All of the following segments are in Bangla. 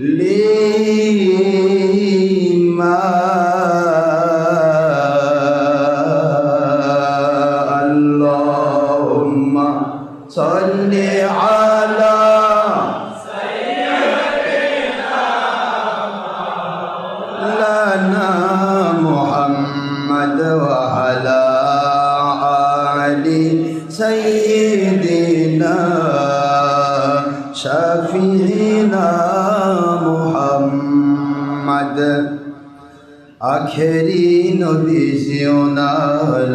لما আখেরি নবী জিওনার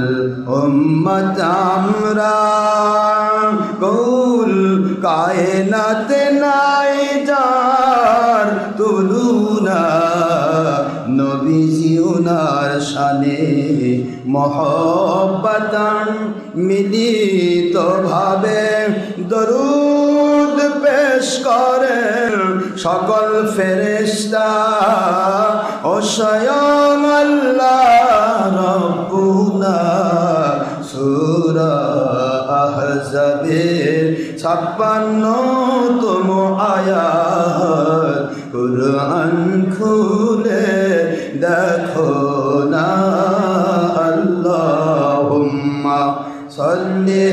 উম্মত আমরা। কৌল কায়নাত নাই যার তুলুনা। নবী জিওনার শানে মহব্বতান মিলিত ভাবে দরুদ পেশ করেন সকল ফেরেশতা। ও স্বয়ং আল্লাহ রব্বুনা। সূরা আহজাবের খুলে দেখো না, আল্লাহুম্মা। সাল্লি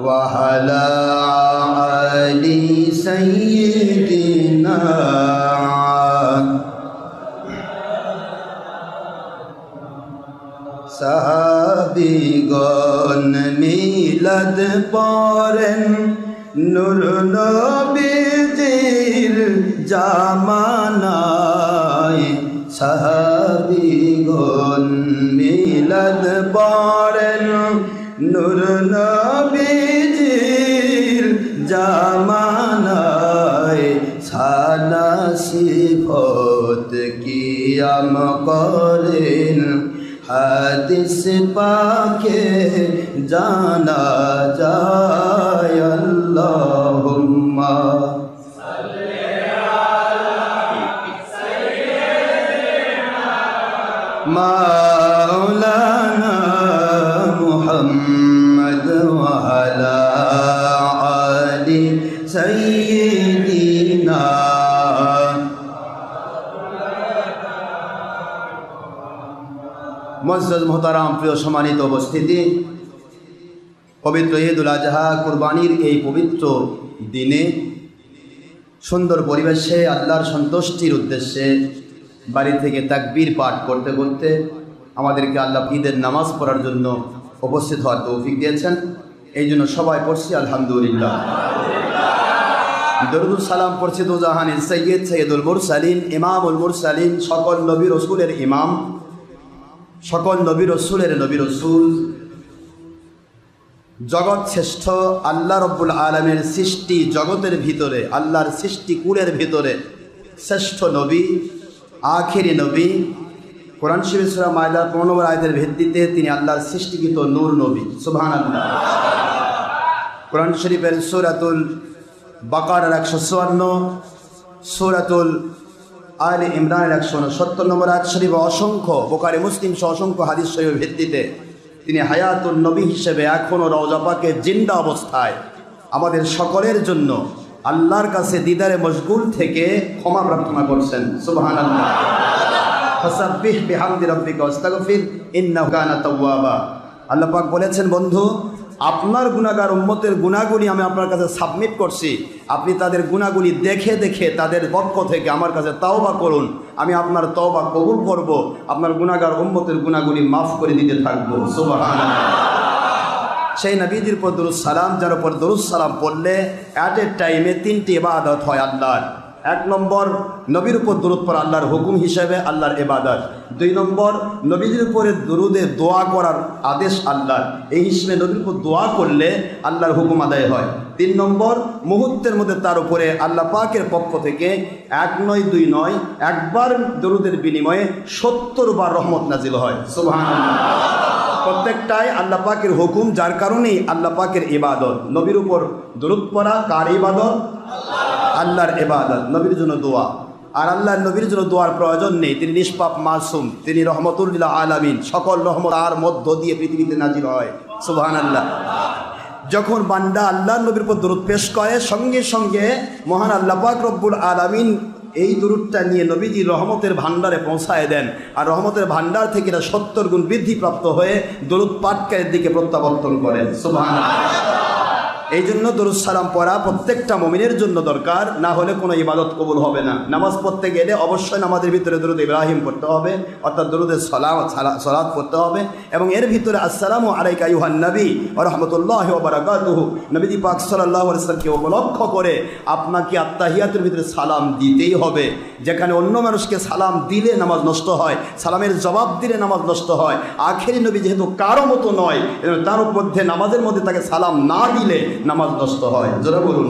وعلى آل سيدنا সাহাবিগণ মিলাদ পরেন নূর নবীজির জামানায় সাহাবিগণ মিলাদ পরেন নূর নবীজির জামানায় সালা সিফত কিয়াম করেন হাদিস পাকে জানা যায় আল্লাহুম্মা مولانا محمد وعلى মসজিদ মোহতারাম, প্রিয় সম্মানিত উপস্থিতি, পবিত্র ঈদুল আজহা কুরবানির এই পবিত্র দিনে সুন্দর পরিবেশে আল্লাহর সন্তুষ্টির উদ্দেশ্যে বাড়ি থেকে তাকবীর পাঠ করতে করতে আমাদেরকে আল্লাহ ঈদের নামাজ পড়ার জন্য উপস্থিত হওয়ার তৌফিক দিয়েছেন। এই জন্য সবাই পড়ছি আলহামদুলিল্লাহ। দরুদ সালাম পড়ছি তো জাহানের সৈয়দ সৈয়দুল মুরসালিন, ইমামুল মুরসালিন, সকল নবী রসুলের ইমাম। সকল নবী রসুলের নবী রসুল। জগৎ শ্রেষ্ঠ, আল্লাহ রব্বুল আলমের সৃষ্টি জগতের ভিতরে, আল্লাহর সৃষ্টি কুলের ভিতরে শ্রেষ্ঠ নবী, আখেরি নবী। কোরআন শিবির সুরা মায়দার পনেরো আয়তের ভিত্তিতে তিনি আল্লাহর সৃষ্টিকৃত নূর নবী। সুবহান আল্লাহ কোরআন শরীফের সুরাতুল বাকার একশো চুয়ান্ন, সুরাতুল আল ইমরানের একশো সত্তর নম্বর আয়াত শরীফ অসংখ্য বোকারে মুসলিম সহ অসংখ্য হাদিস শরীফের ভিত্তিতে তিনি হায়াতুল নবী হিসেবে এখনও রওজাপাকে জিন্দা অবস্থায়। আমাদের সকলের জন্য আল্লাহর কাছে দিদারে মশগুল থেকে ক্ষমা প্রার্থনা করছেন। সুবহান আল্লাহ আল্লাহ পাক বলেছেন, বন্ধু আপনার গুণাগার উম্মতের গুণাগুলি আমি আপনার কাছে সাবমিট করছি। আপনি তাদের গুণাগুলি দেখে দেখে তাদের পক্ষ থেকে আমার কাছে তাওবা করুন। আমি আপনার তওবা কবুল করব। আপনার গুণাগার উম্মতের গুণাগুলি মাফ করে দিতে থাকব। সেই নবীজির পর দরুদ সালাম, যার উপর দরুদ সালাম পড়লে অ্যাট এ টাইমে তিনটি ইবাদত হয় আল্লাহর। এক নম্বর, নবীর উপর দরুদ পর আল্লাহর হুকুম হিসেবে আল্লাহর ইবাদত। দুই নম্বর, নবীজির উপরে দরুদে দোয়া করার আদেশ আল্লাহর। এই হিসেবে নবীর উপর দোয়া করলে আল্লাহর হুকুম আদায় হয়। তিন নম্বর, মুহূর্তের মধ্যে তার উপরে আল্লাহ পাকের পক্ষ থেকে এক নয়, দুই নয়, একবার দরুদের বিনিময়ে সত্তর বার রহমত নাজিল হয়। সুবহানাল্লাহ। প্রত্যেকটাই আল্লাহ পাকের হুকুম, যার কারণেই আল্লাহ পাকের ইবাদত। নবীর উপর দরুদ পড়া কার ইবাদত? আল্লাহর ইবাদত, নবীর জন্য দোয়া। আর আল্লাহর নবীর জন্য দোয়ার প্রয়োজন নেই। তিনি নিষ্পাপ মাসুম, তিনি রহমতুল্লাহ আলামিন, সকল রহমত আর মধ্য দিয়ে পৃথিবীতে নাজির হয়। সুবহান আল্লাহ যখন বান্দা আল্লাহ নবীর উপর দরুদ পেশ করে, সঙ্গে সঙ্গে মহান আল্লাহ পাক রব্বুল আলামিন এই দূরটা নিয়ে নবীজি রহমতের ভাণ্ডারে পৌঁছায় দেন। আর রহমতের ভাণ্ডার থেকে এটা সত্তর গুণ বৃদ্ধিপ্রাপ্ত হয়ে দরুদ পাটকারের দিকে প্রত্যাবর্তন করেন। সুবহানাল্লাহ। এই জন্য সালাম পড়া প্রত্যেকটা মমিনের জন্য দরকার, না হলে কোনো ইবাদত কবুল হবে না। নামাজ পড়তে গেলে অবশ্যই নামাজের ভিতরে দরুদ ইব্রাহিম পড়তে হবে, অর্থাৎ দরুদের সলাম সলাদ পড়তে হবে এবং এর ভিতরে আসসালামু আলাইকা ইউহান নবী ও রহমতুল্লাহ বারাকাতুহু। নবীজি পাক সাল্লাহ আলাইসালামকে উপলক্ষ করে আপনাকে আত্মাহিয়াতের ভিতরে সালাম দিতেই হবে। যেখানে অন্য মানুষকে সালাম দিলে নামাজ নষ্ট হয়, সালামের জবাব দিলে নামাজ নষ্ট হয়। আখেরি নবী যেহেতু কারও মতো নয় তার মধ্যে নামাজের মধ্যে তাকে সালাম না দিলে নামাজ নষ্ট হয়। জোরে বলুন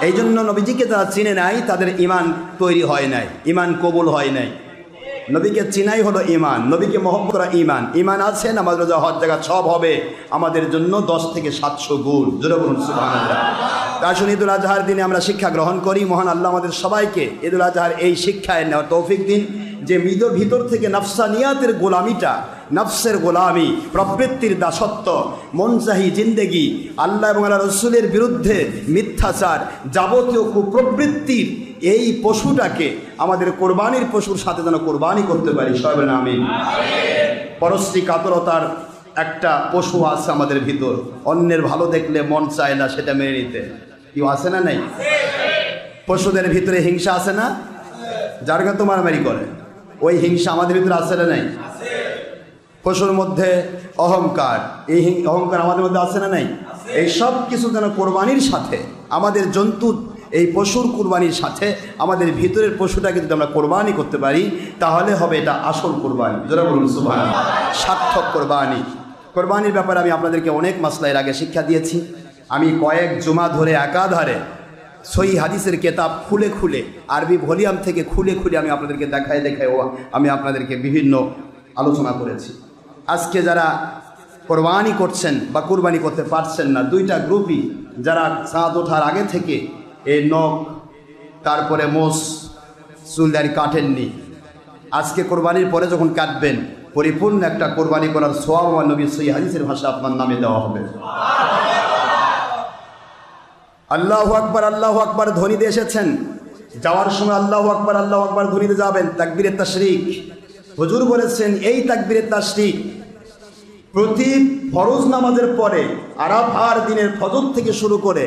এই জন্য নবীজিকে যারা চিনে নাই, তাদের ইমান তৈরি হয় নাই ইমান কবুল হয় নাই। নবীকে চিনাই হলো ইমান নবীকে মহব্বত করা ইমান ইমান আছে, নামাজ, রোজা, হজ জায়গা সব হবে। আমাদের জন্য দশ থেকে সাতশো গুণ। জোরে বলুন, সুবহানাল্লাহ। আসুন ঈদুল আজহার দিনে আমরা শিক্ষা গ্রহণ করি। মহান আল্লাহ আমাদের সবাইকে ঈদুল আজহার এই শিক্ষায় নেওয়ার তৌফিক দিন। যে মৃদ ভিতর থেকে নফসানিয়াতের গোলামিটা, নফসের গোলামি, প্রবৃত্তির দাসত্ব মনচাহি জিন্দেগি, আল্লাহ এবং আল্লাহ রসুলের বিরুদ্ধে মিথ্যাচার যাবতীয় কুপ্রবৃত্তির এই পশুটাকে আমাদের কোরবানির পশুর সাথে যেন কোরবানি করতে পারি। সবাই বলেন আমি পরশ্রী কাতরতার একটা পশু আছে আমাদের ভিতর। অন্যের ভালো দেখলে মন চায় না সেটা মেনে নিতে। কেউ আছে না নাই? পশুদের ভিতরে হিংসা আছে না? যার কাছে মারামারি করে। ওই হিংসা আমাদের ভিতরে আছে না নাই? পশুর মধ্যে অহংকার, এই অহংকার আমাদের মধ্যে আছে না নাই? এই সব কিছু যেন কোরবানির সাথে, আমাদের জন্তু এই পশুর কোরবানির সাথে, আমাদের ভিতরের পশুটাকে যদি আমরা কোরবানি করতে পারি, তাহলে হবে এটা আসল কোরবানি। যারা বলুন সুবাহ সার্থক কোরবানি। কোরবানির ব্যাপারে আমি আপনাদেরকে অনেক মাসলা এর আগে শিক্ষা দিয়েছি। আমি কয়েক জুমা ধরে একাধারে সই হাদিসের কেতাব খুলে খুলে, আরবি ভলিউম থেকে খুলে খুলে আমি আপনাদেরকে দেখায় দেখায় আমি আপনাদেরকে বিভিন্ন আলোচনা করেছি। আজকে যারা কোরবানি করছেন বা কোরবানি করতে পারছেন না, দুইটা গ্রুপই যারা চাঁদ ওঠার আগে থেকে এই নখ, তারপরে মোষ চুলদারি কাটেননি, আজকে কোরবানির পরে যখন কাটবেন, পরিপূর্ণ একটা কোরবানি করার সোয়াব নবী সই হাদিসের ভাষা আপনার নামে দেওয়া হবে। আল্লাহ আকবার আল্লাহ আকবার, ধ্বনিতে এসেছেন। যাওয়ার সময় আল্লাহ আকবার আল্লাহ আকবার ধ্বনিতে যাবেন। তাকবীরের তাশরিক। হুজুর বলেছেন, এই তাকবীরের তাশরিক প্রতি ফরজ নামাজের পরে আরাফার দিনের ফজর থেকে শুরু করে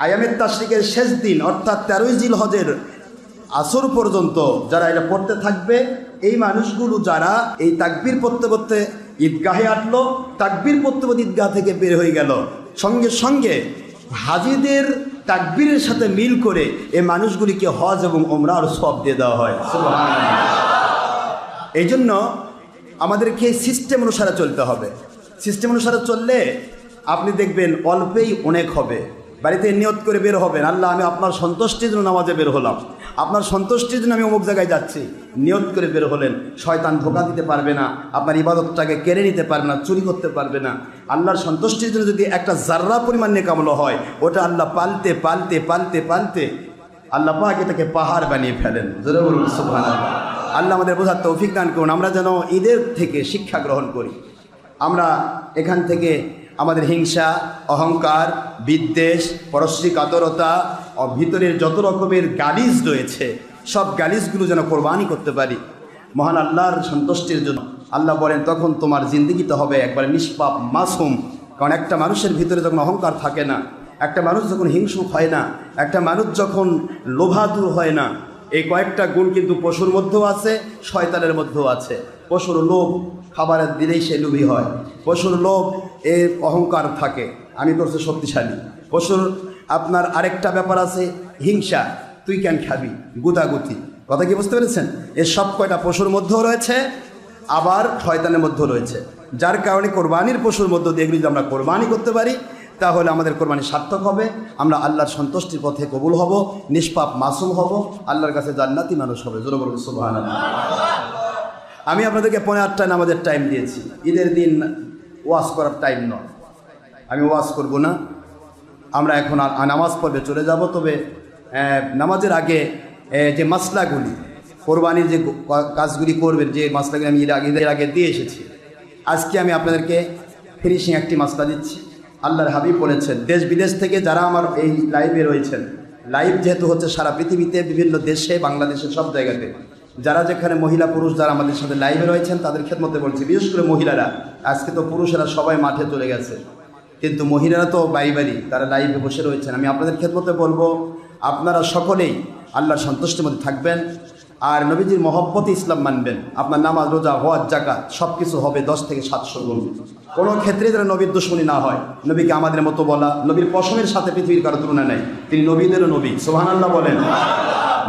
আয়ামের তাশরিকের শেষ দিন, অর্থাৎ তেরোই জিল হজের আসর পর্যন্ত যারা এটা পড়তে থাকবে, এই মানুষগুলো যারা এই তাকবীর পড়তে পড়তে ঈদগাহে আটলো তাকবীর পড়তে পড়তে ঈদগাহ থেকে বের হয়ে গেল। সঙ্গে সঙ্গে হাজিদের তাকবীরের সাথে মিল করে এই মানুষগুলিকে হজ এবং ওমরার সব দিয়ে দেওয়া হয়। এই জন্য আমাদেরকে সিস্টেম অনুসারে চলতে হবে। সিস্টেম অনুসারে চললে আপনি দেখবেন অল্পেই অনেক হবে। বাড়িতে নিয়ত করে বের হবেন আল্লাহ আমি আপনার সন্তুষ্টির জন্য নামাজে বের হলাম। আপনার সন্তুষ্টির জন্য আমি অমুক জায়গায় যাচ্ছি। নিয়ত করে বের হলেন শয়তান ধোকা দিতে পারবে না আপনার ইবাদতটাকে কেড়ে নিতে পারবে না চুরি করতে পারবে না। আল্লাহর সন্তুষ্টির জন্য যদি একটা জার্রা পরিমাণ নেকামলো হয় ওটা আল্লাহ পালতে পালতে পালতে পালতে আল্লাহ পাক এটাকে পাহাড় বানিয়ে ফেলেন। আল্লাহ আমাদের বোঝার তৌফিক দান করুন। আমরা যেন ঈদের থেকে শিক্ষা গ্রহণ করি। আমরা এখান থেকে আমাদের হিংসা অহংকার বিদ্বেষ পরশ্রী কাতরতা ও ভিতরের যত রকমের গালিজ রয়েছে সব গ্যালিসগুলো যেন কোরবানি করতে পারি। মহান আল্লাহর সন্তুষ্টির জন্য আল্লাহ বলেন, তখন তোমার জিন্দগিতে হবে একবার নিষ্পাপ, মাসুম। কারণ একটা মানুষের ভিতরে যখন অহংকার থাকে না, একটা মানুষ যখন হিংসুক হয় না, একটা মানুষ যখন লোভাদু হয় না, এই কয়েকটা গুণ কিন্তু পশুর মধ্যেও আছে, শয়তানের মধ্যেও আছে। পশুর লোভ খাবারের দিলেই সে লোভী হয়। পশুর লোভ এর অহংকার থাকে। আমি করছে শক্তিশালী। পশুর আপনার আরেকটা ব্যাপার আছে, হিংসা। তুই কেন খাবি? গুতাগুতি কথা কি বুঝতে পেরেছেন? এর সব কয়টা পশুর মধ্যেও রয়েছে আবার শয়তানের মধ্যে রয়েছে। যার কারণে কোরবানির পশুর মধ্য দিয়ে এগুলি যদি আমরা কোরবানি করতে পারি, তাহলে আমাদের কোরবানি সার্থক হবে, আমরা আল্লাহর সন্তুষ্টির পথে কবুল হব, নিষ্পাপ মাসুম হব, আল্লাহর কাছে জান্নাতি মানুষ হবে। জোর বলুন আমি আপনাদেরকে পনেরো আটটায় নামাজের টাইম দিয়েছি। ঈদের দিন ওয়াশ করার টাইম নয়। আমি ওয়াশ করব না। আমরা এখন নামাজ পড়বে, চলে যাব। তবে নামাজের আগে যে মাসলাগুলি কোরবানির যে কাজগুলি করবেন, যে মাসলাগুলি আমি এর আগে এর আগে দিয়ে এসেছি। আজকে আমি আপনাদেরকে ফিনিশিং একটি মাসলা দিচ্ছি। আল্লাহর হাবিব বলেছেন, দেশ বিদেশ থেকে যারা আমার এই লাইভে রয়েছেন লাইভ যেহেতু হচ্ছে সারা পৃথিবীতে, বিভিন্ন দেশে বাংলাদেশের সব জায়গাতে, যারা যেখানে মহিলা, পুরুষ যারা আমাদের সাথে লাইভে রয়েছেন, তাদের খেদমতে বলছি, বিশেষ করে মহিলারা, আজকে তো পুরুষেরা সবাই মাঠে চলে গেছে। কিন্তু মহিলারা তো বাড়ি তারা লাইভে বসে রয়েছেন। আমি আপনাদের খেদমতে বলব, আপনারা সকলেই আল্লাহর সন্তুষ্টির মধ্যে থাকবেন। আর নবীজির মহব্বতে ইসলাম মানবেন। আপনার নামাজ, রোজা হওয়ার জাকাত সব কিছু হবে দশ থেকে সাতশো গুণ কোনো ক্ষেত্রে যেন নবীর দুশ্মনী না হয়, নবীকে আমাদের মতো বলা, নবীর পশমের সাথে পৃথিবীর কারও তুলনা নেই। তিনি নবীদেরও নবী সোহান আল্লাহ বলেন।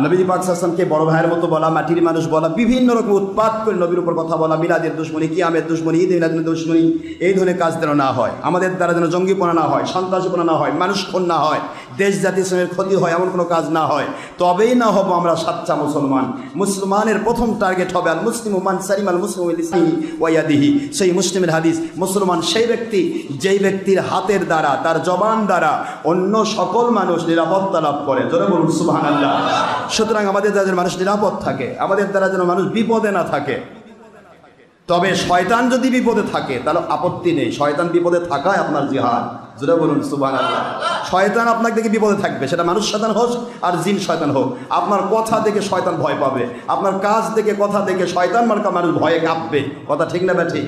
নবীজি পাক সাসলামকে বড় ভাইয়ের মতো বলা, মাটির মানুষ বলা, বিভিন্ন রকম উৎপাত করে নবীর উপর কথা বলা, মিলাদের দুশ্মনী, কিয়ামের দুশ্মনী ঈদ মিলাদের দুশ্মনী, এই ধরনের কাজ যেন না হয়, আমাদের দ্বারা যেন জঙ্গিপনা না হয়, সন্ত্রাসীপনা না হয় মানুষ খুন না হয়, দেশ জাতি শ্রমের ক্ষতি হয়, এমন কোনো কাজ না হয়, তবেই না হব আমরা সাচ্চা মুসলমান। মুসলমানের প্রথম টার্গেট হবে আল মুসলিম মান সালিম আল মুসলিম ওয়াইয়াদিহি সেই মুসলিমের হাদিস, মুসলমান সেই ব্যক্তি, যেই ব্যক্তির হাতের দ্বারা, তার জবান দ্বারা অন্য সকল মানুষ নিরাপত্তা লাভ করে। জোরে বলুন সুবাহ আল্লাহ সুতরাং আমাদের দ্বারা যেন মানুষ নিরাপদ থাকে আমাদের দ্বারা যেন মানুষ বিপদে না থাকে। তবে শয়তান যদি বিপদে থাকে, তাহলে আপত্তি নেই। শয়তান বিপদে থাকায় আপনার জিহাদ। যেটা বলুন সুবান শয়তান আপনাকে দেখে বিপদে থাকবে, সেটা মানুষ শয়তান হোক আর জিন শয়তান হোক। আপনার কথা দেখে শয়তান ভয় পাবে। আপনার কাজ দেখে কথা দেখে শয়তান মার্কা মানুষ ভয়ে কাঁপবে। কথা ঠিক না ঠিক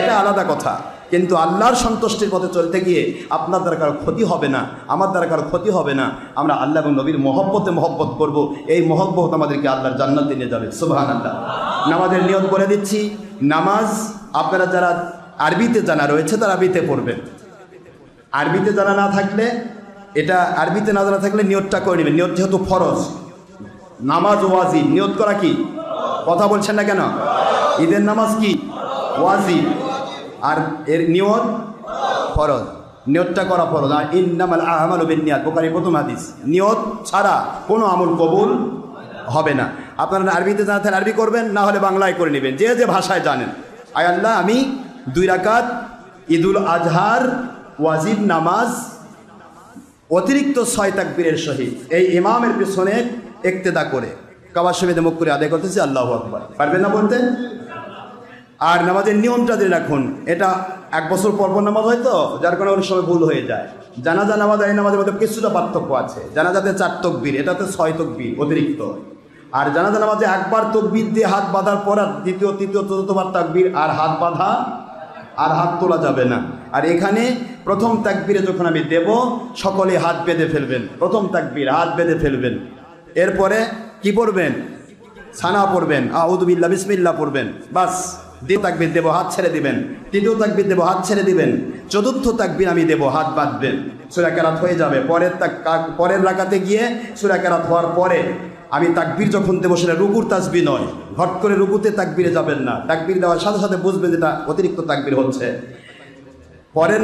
এটা আলাদা কথা। কিন্তু আল্লাহর সন্তুষ্টির পথে চলতে গিয়ে আপনার দ্বারা কারও ক্ষতি হবে না, আমার দ্বারা কারও ক্ষতি হবে না। আমরা আল্লাহ এবং নবীর মহব্বতে মহব্বত করব। এই মহব্বত আমাদেরকে আল্লাহর জান্নাতে নিয়ে যাবে। সুবহান আল্লাহ নামাজের নিয়ত করে দিচ্ছি। নামাজ আপনারা যারা আরবিতে জানা রয়েছে, তারা আরবিতে পড়বেন। আরবিতে জানা না থাকলে, এটা আরবিতে না জানা থাকলে নিয়তটা করে নেবেন। নিয়ত যেহেতু ফরজ। নামাজ ওয়াজিব। নিয়ত করা কি? কথা বলছেন না কেন? ঈদের নামাজ কি? ওয়াজিব। আর এর নিয়ত? ফরজ। নিয়তটা করা ফরজ। আর ইন্নামাল আহমাল নিয়াত। বোকারি প্রথম হাদিস। নিয়ত ছাড়া কোনো আমল কবুল হবে না। আপনারা আরবিতে জানা থাকলে আরবি করবেন, না হলে বাংলায় করে নেবেন। যে যে ভাষায় জানেন। আয় আল্লাহ, আমি দুই রাকাত ঈদুল আজহার ওয়াজিব নামাজ, অতিরিক্ত ছয় তাকবীরের সহিত এই ইমামের পিছনে একতেদা করে। কাবার সমিতে মুখ করে আদায় করতেছি, আল্লাহ আকবর। পারবেন না বলতে আর নামাজের নিয়মটা দিয়ে রাখুন, এটা এক বছর পর পর নামাজ হয় তো, যার কারণে অনেক সময় ভুল হয়ে যায়। জানাজা, নামাজ, এই নামাজের মধ্যে কিছুটা পার্থক্য আছে। জানাজাতে চার তকবীর, এটাতে ছয় তকবীর অতিরিক্ত। আর জানাজা নামাজে একবার তকবীর দিয়ে হাত বাঁধার পর আর দ্বিতীয়, তৃতীয়, চতুর্থবার তাকবির, আর হাত বাঁধা, আর হাত তোলা যাবে না। আর এখানে প্রথম তাকবিরে যখন আমি দেব, সকলে হাত বেঁধে ফেলবেন। প্রথম তাকবির, হাত বেঁধে ফেলবেন। এরপরে কি পড়বেন? সানা পড়বেন আউদুবিল্লা বিসমিল্লা পড়বেন। বাস, দ্বিতীয় তাকবির দেবো, হাত ছেড়ে দিবেন। তৃতীয় তাকবির দেবো, হাত ছেড়ে দিবেন। চতুর্থ তাকবির আমি দেবো, হাত বাঁধবেন। সুরা কেরাত হয়ে যাবে। পরের তাক পরের রাকাতে গিয়ে সুরা কেরাত হওয়ার পরে আমি তাকবির যখন দেবো সেটা রুকুর তাসবি নয়। হট করে রুকুতে তাকবিরে যাবেন না। তাকবির দেওয়ার সাথে সাথে বুঝবেন যেটা অতিরিক্ত তাকবির হচ্ছে। পরের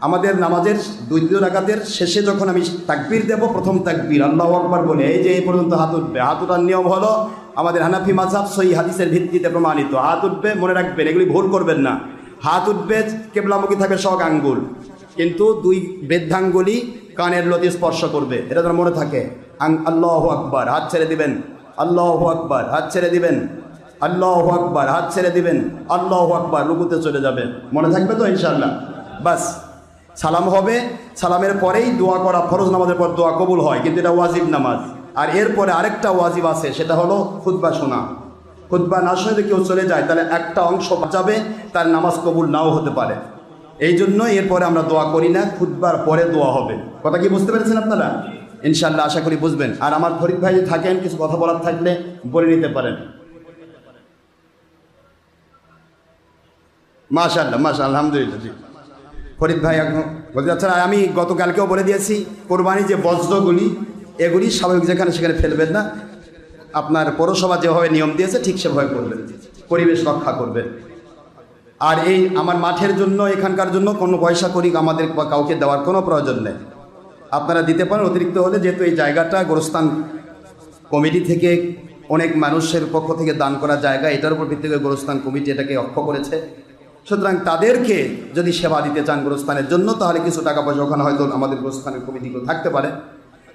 আমাদের নামাজের দ্বিতীয় রাকাতের শেষে যখন আমি তাকবির দেব, প্রথম তাকবির, আল্লাহ আকবর বলে, এই যে এই পর্যন্ত হাত উঠবে। হাত উঠার নিয়ম হলো আমাদের হানাফি মাঝাব সই হাদিসের ভিত্তিতে প্রমাণিত। হাত উঠবে, মনে রাখবেন, এগুলি ভুল করবেন না। হাত উঠবে, কেবলামুখী থাকবে শখ আঙ্গুল। কিন্তু দুই বৃদ্ধাঙ্গুলি কানের লতি স্পর্শ করবে। এটা যেন মনে থাকে। আল্লাহ আকবর, হাত ছেড়ে দিবেন। আল্লাহ আকবর, হাত ছেড়ে দিবেন। আল্লাহ আকবর, হাত ছেড়ে দিবেন। আল্লাহ আকবর, রুকুতে চলে যাবেন। মনে থাকবে তো ইনশাল্লাহ বাস, সালাম হবে। সালামের পরেই দোয়া করা, ফরজ নামাজের পর দোয়া কবুল হয়, কিন্তু এটা ওয়াজিব নামাজ। আর এরপরে আরেকটা ওয়াজিব আছে, সেটা হলো খুদ্া শোনা। খুদ্া না শুনে যদি কেউ চলে যায়, তাহলে একটা অংশ বাঁচাবে, তার নামাজ কবুল নাও হতে পারে। এই জন্য এরপরে আমরা দোয়া করি না খুদবার পরে দোয়া হবে। কথা কি বুঝতে পেরেছেন আপনারা? ইনশাল্লাহ আশা করি বুঝবেন। আর আমার ফরিদ ভাই থাকেন, কিছু কথা বলার থাকলে বলে নিতে পারেন। মাশাল্লাহ মাশা আলহামদুলিল্লাহ, জি। ফরিদ ভাই, এখন বলতে চাচ্ছেন, আর আমি গতকালকেও বলে দিয়েছি, কোরবানি যে বজ্রগুলি, এগুলি স্বাভাবিক যেখানে সেখানে ফেলবেন না। আপনার পৌরসভা যেভাবে নিয়ম দিয়েছে, ঠিক সেভাবে করবেন। পরিবেশ রক্ষা করবেন। আর এই আমার মাঠের জন্য, এখানকার জন্য কোনো পয়সা করি আমাদের কাউকে দেওয়ার কোনো প্রয়োজন নেই। আপনারা দিতে পারেন, অতিরিক্ত হলে যেহেতু এই জায়গাটা গোরস্থান কমিটি থেকে অনেক মানুষের পক্ষ থেকে দান করা জায়গা, এটার উপর ভিত্তি করে গোরস্থান কমিটি এটাকে অক্ষ করেছে। সুতরাং তাদেরকে যদি সেবা দিতে চান গোরস্থানের জন্য, তাহলে কিছু টাকা পয়সা ওখানে হয়তো আমাদের গোরস্থানের কমিটিগুলো থাকতে পারে।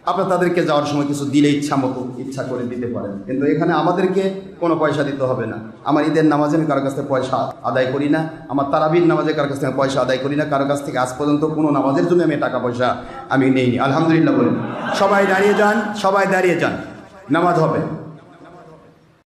আপনার তাদেরকে যাওয়ার সময় কিছু দিলে ইচ্ছা মতো ইচ্ছা করে দিতে পারেন। কিন্তু এখানে আমাদেরকে কোনো পয়সা দিতে হবে না। আমার ঈদের নামাজে আমি কারও কাছ থেকে পয়সা আদায় করি না। আমার তারাবির নামাজে কারও কাছ থেকে পয়সা আদায় করি না। কারও কাছ থেকে আজ পর্যন্ত কোনো নামাজের জন্য আমি টাকা পয়সা আমি নেইনি। আলহামদুলিল্লাহ বলি সবাই দাঁড়িয়ে যান, সবাই দাঁড়িয়ে যান। নামাজ হবে।